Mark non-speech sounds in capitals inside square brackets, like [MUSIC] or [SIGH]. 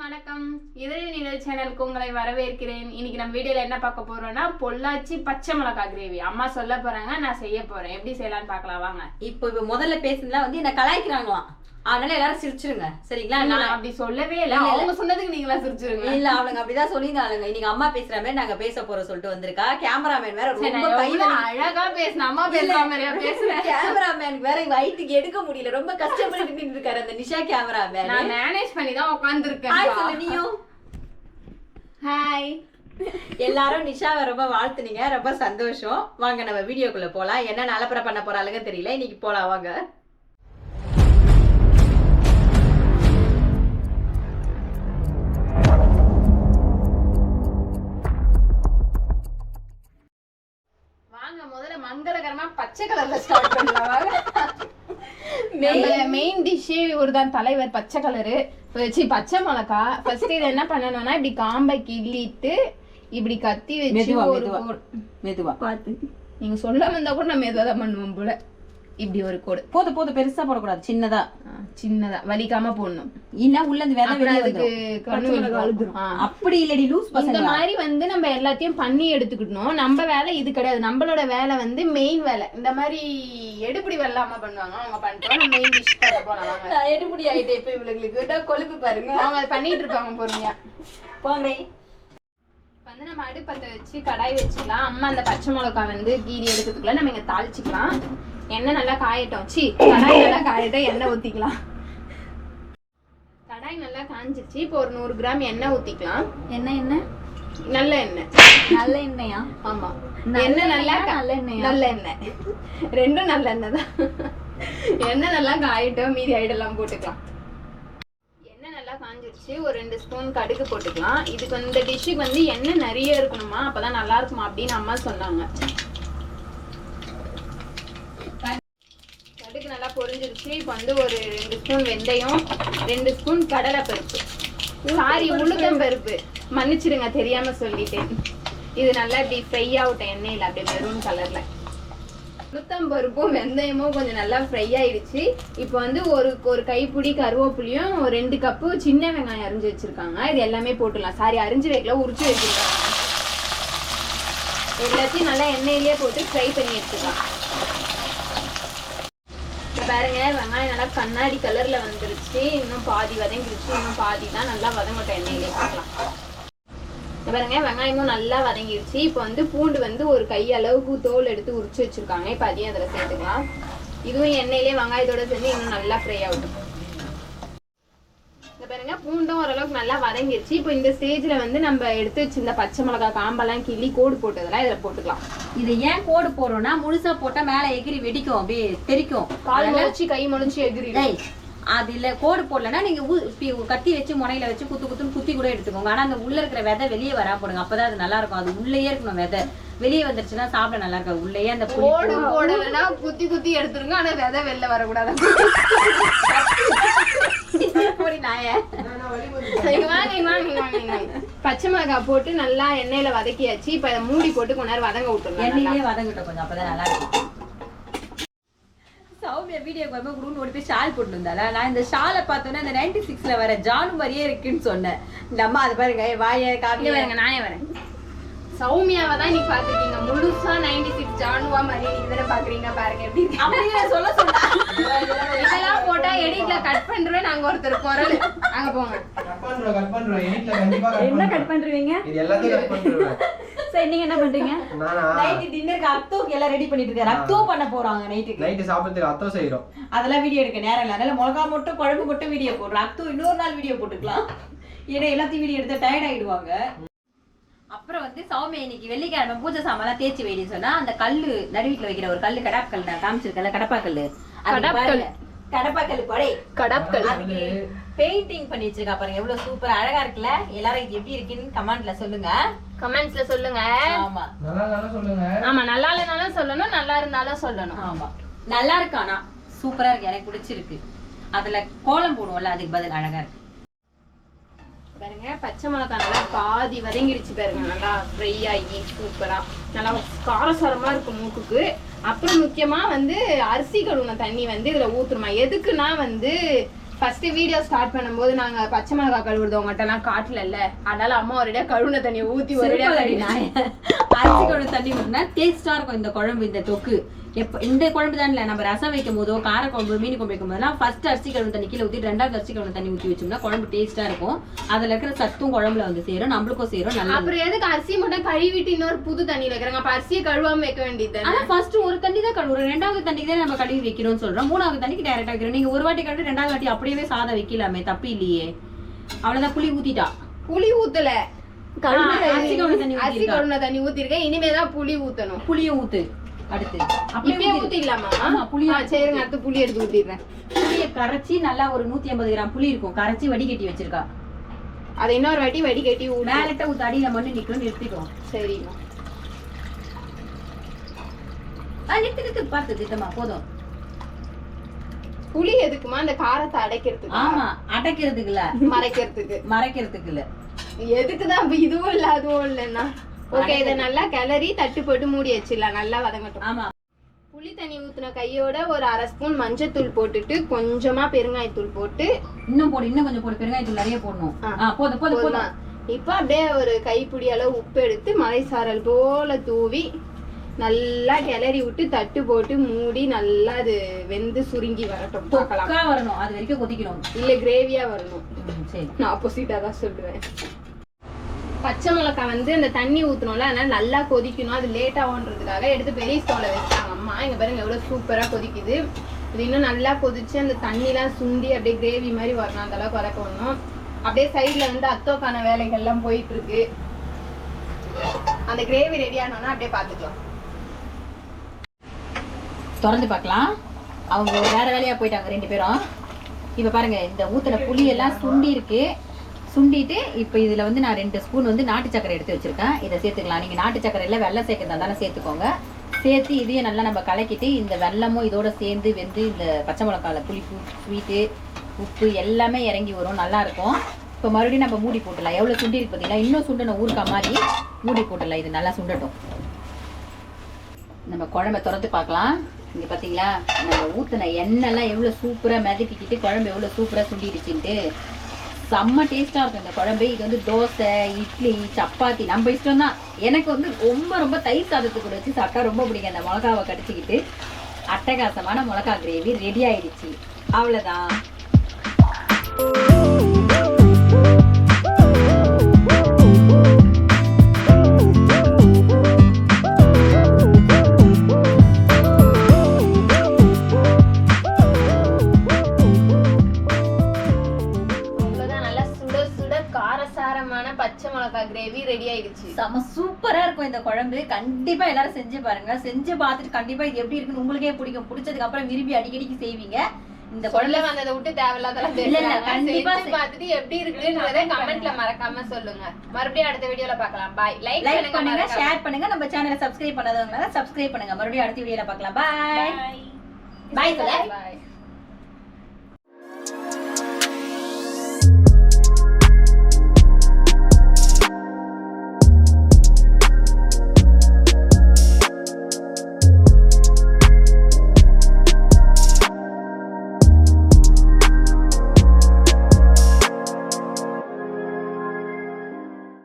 வணக்கம். இதழ் நிழல் சேனலுக்கு உங்களை வரவேற்கிறேன். இன்னைக்கு நம்ம வீடியோல என்ன பார்க்க போறோம்னா பொள்ளாச்சி பச்சை மிளகாய் கிரேவி அம்மா சொல்ல போறாங்க நான் செய்ய போறேன். எப்படி செய்யலாம்னு பார்க்கலாம் வாங்க. இப்போ இப்ப முதல்ல பேசுனதுலாம் வந்து என்ன கலாய்க்கிறாங்களாம். அதனால எல்லாரும் சிரிச்சிருங்க. சரிங்களா? நான் அப்படி சொல்லவே இல்ல. அவங்க சொன்னதுக்கு நீங்களா சிரிச்சிருங்க. இல்ல அவளுங்க அப்படிதான் சொல்லியிருந்தாளுங்க. இன்னைக்கு அம்மா பேசுற மாதிரி நாங்க பேச போறோம் சொல்லிட்டு வந்திருக்கா. கேமராமேன் வேற ரொம்ப அழகா பேசின அம்மா பேசுற மாதிரியா பேசுறேன் கேமராமேனுக்கு வேற வயிற்றுக்கு எடுக்க முடியல. ரொம்ப கஷ்டப்பட்டு நின்று இருக்காரு அந்த நிஷா கேமராமேன் நான் மேனேஜ் பண்ணி தான் உட்காந்துருக்கேன் நீயும். ஹாய் எல்லாரும் நிஷாவை ரொம்ப வாழ்த்துனீங்க. ரொம்ப சந்தோஷம். வாங்க நம்ம வீடியோக்குள்ள போலாம். என்ன நலப்பற பண்ண போறாளுங்க தெரியல. இன்னைக்கு போலாம் வாங்க. மங்களகரமா பச்சை கலர்ல ஸ்டார்ட் பண்ணலாம். வாங்க. மெயின் டிஷ்ஷே இவர் தான் தலைவர் பச்சை கலரு. வச்சு பச்சை மிளகா. ஃபர்ஸ்ட் இது என்ன பண்ணணும்னா இப்படி காம்பை கிள்ளிட்டு இப்படி கத்தி வச்சு மெதுவா, ஒரு மெதுவா. மெதுவா. நீங்க சொல்லாம இருந்தா கூட நம்ம எதாவது பண்ணுவோம் போல. இப்படி ஒரு கோடு. போது போது பெருசா போடக்கூடாது. சின்னதா. சின்னதா. வலிக்காம போடணும். இல்ல உள்ள இருந்து விதை வெளியே. அப்படி இல்லடி லூஸ் இந்த மாதிரி வந்து நம்ம எல்லாத்தையும் பண்ணி எடுத்துக்கிட்டோம் நம்ம வேலை இது கிடையாது. நம்மளோட வேலை வந்து மெயின் வேலை. இந்த மாதிரி எடுப்படி வேலை அம்மா பண்ணுவாங்க. அவங்க நம்ம மெயின் டிஷ் பண்ண நான் எடுபடி ஆயிட்டேன் இப்ப இவளுங்களுக்கு இதோ கொழுப்பு பாருங்க. அவங்க அதை பண்ணிட்டு இருப்பாங்க பொறுமையா. இப்ப வந்து நம்ம அடுப்பத்தை வச்சு கடாய் வச்சுக்கலாம். அம்மா அந்த பச்சை மிளகா வந்து கீரி எடுக்கிறதுக்குள்ள நம்ம இங்க தாளிச்சுக்கலாம். எண்ணெய் நல்லா காயட்டும். சி கடாய் நல்லா காயட்டும் எண்ணெய் ஊத்திக்கலாம். கடாய் நல்லா காஞ்சிருச்சு இப்போ ஒரு நூறு கிராம் எண்ணெய் ஊத்திக்கலாம். என்ன என்ன? நல்ல எண்ணெய். நல்ல எண்ணெயா? ஆமா. நல்ல எண்ணெய் நல்லா எண்ணெயா, நல்ல எண்ணெயா? நல்ல எண்ணெய். ரெண்டும் நல்ல எண்ணெய் தான். எண்ணெய் நல்லா காயட்டும் மீதி ஐடெல்லாம் போட்டுக்கலாம். எண்ணெய் நல்லா காஞ்சிருச்சு ஒரு ரெண்டு ஸ்பூன் கடுகு போட்டுக்கலாம். இதுக்கு வந்து இந்த டிஷ்ஷுக்கு வந்து எண்ணெய் நிறைய இருக்கணுமா? அப்பதான் நல்லா இருக்குமா அப்படின்னு அம்மா சொன்னாங்க கடுகு நல்லா இப்போ வந்து ஒரு ரெண்டு ஸ்பூன் வெந்தயம் ரெண்டு ஸ்பூன் கடலை பருப்பு சாரி உளுத்தம் பருப்பு மன்னிச்சிடுங்க தெரியாம சொல்லிட்டேன். இது நல்லா இப்படி ஃப்ரை ஆகட்டும் எண்ணெயில். அப்படியே மெரூன் கலர்ல உளுத்தம் பருப்பும் வெந்தயமும் கொஞ்சம் நல்லா ஃப்ரை ஆயிடுச்சு. இப்போ வந்து ஒரு ஒரு கைப்பிடி கருவேப்பிலையும் ஒரு ரெண்டு கப்பு சின்ன வெங்காயம் அரிஞ்சு வச்சிருக்காங்க. இது எல்லாமே போட்டுடலாம். சாரி அரிஞ்சு வைக்கல உரிச்சு வச்சிருக்காங்க. எல்லாத்தையும் நல்லா எண்ணெயிலேயே போட்டு ஃப்ரை பண்ணி எடுத்துக்கலாம். பாருங்க வெங்காயம் நல்லா கண்ணாடி கலர்ல வந்துருச்சு. இன்னும் பாதி வதங்கிருச்சு. இன்னும் பாதி தான் நல்லா வதங்கட்டும் எண்ணெயிலே. பார்க்கலாம். பாருங்க வெங்காயமும் நல்லா வதங்கிருச்சு. இப்போ வந்து பூண்டு வந்து ஒரு கை அளவுக்கு தோல் எடுத்து உரிச்சு வச்சிருக்காங்க. இப்போ அதையும் அதில் சேர்த்துக்கலாம். இதுவும் எண்ணெயிலே வெங்காயத்தோட சேர்ந்து இன்னும் நல்லா ஃப்ரை ஆகட்டும். பாருங்க பூண்டும் ஓரளவுக்கு நல்லா வதங்கிருச்சு. இப்போ இந்த ஸ்டேஜ்ல வந்து நம்ம எடுத்து வச்சிருந்த பச்சை மிளகாய் காம்பெல்லாம் கிள்ளி கோடு போட்டதெல்லாம் இதுல போட்டுக்கலாம். இது ஏன் கோடு போடுறோம்னா முழுசா போட்டா மேல எகிரி வெடிக்கும் அப்படியே தெரிக்கும். கால் முளைச்சி கை முளைச்சி எகிரி அது இல்ல கோடு போடலன்னா நீங்க கத்தி வச்சு முனையில வச்சு குத்து குத்துன்னு குத்தி கூட எடுத்துக்கோங்க. ஆனா அந்த உள்ள இருக்கிற விதை வெளியே வரா போடுங்க. அப்பதான் அது நல்லா இருக்கும். அது உள்ளேயே இருக்கணும் விதை. வெளியே வந்துருச்சுன்னா சாப்பிட நல்லா இருக்காது. உள்ளேயே அந்த ஓடு போடலைன்னா குத்தி குத்தி எடுத்துருங்க. ஆனா விதை வெளில வரக்கூடாது. [LAUGHS] [LAUGHS] பச்சை மிளகாய் போட்டு நல்லா எண்ணெயில வதக்கியாச்சு. இப்ப இதை மூடி போட்டு கொஞ்ச நேரம் வதங்க விட்டுருங்க. எண்ணெயிலே வதங்கட்டும் கொஞ்சம் அப்பதான் நல்லா இருக்கும். சௌமியா வீடியோ வரும்போது குடுன்னு ஓடி போய் ஷால் போட்டு இருந்தால நான் இந்த ஷாலை பார்த்தோன்னா இந்த நைன்டி சிக்ஸ்ல வர ஜானு மாதிரியே இருக்குன்னு சொன்னேன். இந்த அம்மா அது பாருங்க வாய காமிய பாருங்க நானே வரேன். சௌமியாவை தான் நீ பாத்துருக்கீங்க முழுசா நைன்டி சிக்ஸ் ஜானுவா மாதிரி நீங்க தானே பாக்குறீங்க பாருங்க. எப்படி இருக்கு. அப்படியே சொல்ல சொன்னா இதெல்லாம் போட்டா எடிட்ல கட் பண்றேன் நாங்க ஒருத்தர் குரல். அங்க போங்க. கட் பண்றோம் கட் பண்றோம். எடிட்ல கண்டிப்பா கட் என்ன கட் பண்றீங்க? இது எல்லாத்தையும் கட் பண்றேன் சரி நீங்க என்ன பண்றீங்க? நானா? நைட்டு டின்னருக்கு அத்தோக்கு எல்லாம் ரெடி பண்ணிட்டு இருக்காரு. அத்தோ பண்ண போறாங்க நைட்டுக்கு. நைட்டு சாப்பிடுறதுக்கு அத்தம் செய்றோம். அதெல்லாம் வீடியோ எடுக்க நேரம் இல்லை. அதனால மிளகா மட்டும் குழம்பு மட்டும் வீடியோ போடுறோம். அத்தோ இன்னொரு நாள் வீடியோ போட்டுக்கலாம். ஏன்னா எல்லாத்தையும் வீடியோ எடுத்து டயர்ட் ஆயிடுவாங்க. அப்புறம் வந்து சௌமியா இன்னைக்கு வெள்ளிக்கிழமை பூஜை சாமான் தேய்ச்சி வைடின்னு சொன்னா அந்த கல்லு நடுவீட்டுல வைக்கிற ஒரு கல்லு கடப்பா கல் நான் காமிச்சிருக்கல கடப்பா கல்லு கடப்பாக்கல். கடப்பா கல்லு கொடை அதுக்கு பெயிண்டிங் பண்ணி வச்சிருக்கா பாருங்க. எவ்வளவு சூப்பர் அழகா இருக்குல்ல? எல்லாரும் இது எப்படி இருக்குன்னு கமெண்ட்ல சொல்லுங்க. கமெண்ட்ஸ்ல சொல்லுங்க. ஆமா. நல்லா நல்லா சொல்லுங்க? ஆமா நல்லா இல்லைனாலும் சொல்லணும் நல்லா இருந்தாலும் சொல்லணும். ஆமா. நல்லா இருக்கு ஆனா. சூப்பரா இருக்கு. எனக்கு பிடிச்சிருக்கு. அதுல கோலம் போடுவோம்ல அதுக்கு பதில் அழகா இருக்கு. பாருங்க. பச்சை மிளகாய் நல்லா பாதி வதங்கிடுச்சு பாருங்க. நல்லா ஃப்ரை ஆகி சூப்பரா நல்லா காரசாரமா இருக்கும் மூக்குக்கு. அப்புறம் முக்கியமா வந்து அரிசி கழுவுன தண்ணி வந்து இதுல ஊத்துருமா எதுக்குன்னா வந்து ஃபர்ஸ்ட் வீடியோ ஸ்டார்ட் பண்ணும்போது நாங்க பச்சை மிளகாய் கழுவுறது உங்ககிட்ட எல்லாம் காட்டல அதனால அம்மா ஒரேடியா கழுவுன தண்ணியை ஊத்தி சிறப்பாடி நாய. அரிசி குழம்பு தண்ணி ஊற்றினா டேஸ்டா இருக்கும் இந்த குழம்பு இந்த தொக்கு. எப்ப இந்த குழம்பு தான் இல்ல நம்ம ரசம் வைக்கும் போதோ கார குழம்பு மீன் குழம்பு வைக்கும் போதெல்லாம் ஃபர்ஸ்ட் அரிசி கழுவு தண்ணி கீழே ஊற்றி ரெண்டாவது அரிசி கழுவு தண்ணி ஊற்றி வச்சோம்னா குழம்பு டேஸ்டா இருக்கும். அதுல இருக்கிற சத்தும் குழம்புல வந்து சேரும் நம்மளுக்கும் சேரும் நல்லா அப்புறம் எதுக்கு அரிசி மட்டும் கழுவிட்டு இன்னொரு புது தண்ணியில வைக்கிறாங்க? அப்ப அரிசியை கழுவாம வைக்க வேண்டியது ஆனா ஃபர்ஸ்ட் ஒரு தண்ணி தான் கழுவுறோம் ரெண்டாவது தண்ணிக்கு தான் நம்ம கழுவி வைக்கிறோம்னு சொல்றோம். மூணாவது தண்ணிக்கு டைரக்டா வைக்கிறோம். நீங்க ஒரு வாட்டி கழுவி ரெண்டாவது வாட்டி அப்படியே சாதம் வைக்கலாமே தப்பு இல்லையே. அவ்வளவுதான் புளி ஊத்திட்டா. புளி ஊத்தல. அரிசி கழுவுன தண்ணி ஊத்திருக்கேன். இனிமேதான் புளி ஊத்தணும். புளியும் ஊத்து. அடுத்து. அப்படியே ஊத்தி ஆமா, சரிங்க அடுத்து புளி எடுத்து ஊத்திடுறேன். புளியை கரைச்சி நல்லா ஒரு நூத்தி ஐம்பது கிராம் புளி இருக்கும். கரைச்சி வடிகட்டி வச்சிருக்கா. அதை இன்னொரு வாட்டி வடிகட்டி மேலட்ட ஊத்து அடியில மண்ணு நிக்கணும் நிறுத்திக்கும் சரிம்மா ஆ, நிறுத்து நிறுத்து பார்த்து திட்டமா போதும். புளி எதுக்குமா? அந்த காரத்தை அடைக்கிறதுக்கு. ஆமா அடைக்கிறதுக்கு இல்ல மறைக்கிறதுக்கு. மறைக்கிறதுக்கு இல்ல எதுக்குதான் இதுவும் இல்ல அதுவும் இல்லைன்னா. ஓகே இதை நல்லா கிளறி தட்டு போட்டு மூடி வச்சிடலாம். நல்லா வதங்கட்டும். ஆமா. புளி தண்ணி ஊத்துன கையோட ஒரு அரை ஸ்பூன் மஞ்சத்தூள் போட்டுட்டு கொஞ்சமா பெருங்காயத்தூள் போட்டு இன்னும் போடு இன்னும் கொஞ்சம் போடு. பெருங்காயத்தூள் நிறைய போடணும். போதும் போதும் போதும்? இப்ப அப்படியே ஒரு கைப்பிடி அளவு உப்பு எடுத்து மலை சாரல் போல தூவி நல்லா கிளறி விட்டு தட்டு போட்டு மூடி நல்லா அது வெந்து சுருங்கி வரட்டும். வரணும். அது வரைக்கும் கொதிக்கணும். இல்ல கிரேவியா வரணும். சரி. நான் ஆப்போசிட்டா தான் சொல்லுவேன். பச்சை மிளகாய் வந்து அந்த தண்ணி ஊற்றணும்ல அதனால நல்லா கொதிக்கணும். அது லேட் ஆகுன்றதுக்காக எடுத்து பெரிய ஸ்டோவில் வச்சாங்க அம்மா. இங்கே பாருங்க எவ்வளோ சூப்பராக கொதிக்குது. இது இன்னும் நல்லா கொதிச்சு அந்த தண்ணிலாம் சுண்டி அப்படியே கிரேவி மாதிரி வரணும். அந்த அளவுக்கு வதக்கணும் அப்படியே சைடுல வந்து அத்தோக்கான வேலைகள்லாம் போயிட்டு இருக்கு அந்த கிரேவி ரெடி ஆனோன்னா அப்படியே பார்த்துக்கலாம். திறந்து பார்க்கலாம். அவங்க வேற வேலையா போயிட்டாங்க ரெண்டு பேரும். இப்ப பாருங்க இந்த ஊத்துல புளி எல்லாம் சுண்டி இருக்கு. சுண்டிட்டு இப்போ இதுல வந்து நான் ரெண்டு ஸ்பூன் வந்து நாட்டு சக்கரை எடுத்து வச்சிருக்கேன். இதை சேர்த்துக்கலாம். நீங்க நாட்டு சக்கரை இல்லை வெள்ளம் சேர்க்குறதா தானே சேர்த்துக்கோங்க. சேர்த்து இதையும் நல்லா நம்ம கலக்கிட்டு இந்த வெள்ளமும் இதோட சேர்ந்து வெந்து இந்த பச்சை மிளகால புளிப்பு ஸ்வீட்டு உப்பு எல்லாமே இறங்கி வரும். நல்லா இருக்கும். இப்போ மறுபடியும் நம்ம மூடி போட்டுடலாம். எவ்வளோ சுண்டி இருக்கு இன்னும் சுண்டணும் ஊறுக்கா மாதிரி மூடி போட்டுடலாம். இது நல்லா சுண்டட்டும். நம்ம குழம்ப திறந்து பார்க்கலாம். இங்கே பார்த்தீங்களா நம்ம ஊத்துன எண்ணெய்லாம் எவ்வளவு சூப்பரா மிதக்கிக்கிட்டு குழம்பு எவ்வளவு சூப்பரா சுண்டிடுச்சுன்ட்டு. செம்ம டேஸ்டா இருக்கும் இந்த குழம்பு. இது வந்து தோசை இட்லி சப்பாத்தி. நம்ம இஷ்டம் தான் எனக்கு வந்து ரொம்ப ரொம்ப தயிர் சாதத்துக்கு கூட வச்சு சாப்பிட்டா ரொம்ப பிடிக்கும். அந்த மிளகாவை கடிச்சிக்கிட்டு அட்டகாசமான மிளகா கிரேவி ரெடி ஆயிடுச்சு. அவ்வளவுதான். பச்சை மிளகாய் கிரேவி ரெடி ஆயிடுச்சு. செம சூப்பரா இருக்கும் இந்த குழம்பு. கண்டிப்பா எல்லாரும் செஞ்சு பாருங்க. செஞ்சு பார்த்துட்டு கண்டிப்பா இது எப்படி இருக்குன்னு உங்களுக்கே பிடிக்கும். பிடிச்சதுக்கு அப்புறம் விரும்பி அடிக்கடிக்கு செய்வீங்க. இந்த சொல்ல குழம்பு வந்ததை விட்டு தேவையில்லாதெல்லாம் கண்டிப்பா பார்த்துட்டு எப்படி இருக்குன்றத கமெண்ட்ல மறக்காம சொல்லுங்க. மறுபடியும் அடுத்த வீடியோல பார்க்கலாம். பாய் லைக் லைக் பண்ணுங்க. ஷேர் பண்ணுங்க. நம்ம சேனலை சப்ஸ்கிரைப் பண்ணாதவங்க சப்ஸ்கிரைப் பண்ணுங்க. மறுபடியும் அடுத்த வீடியோல பார்க்கலாம். பாய். பாய் Bye.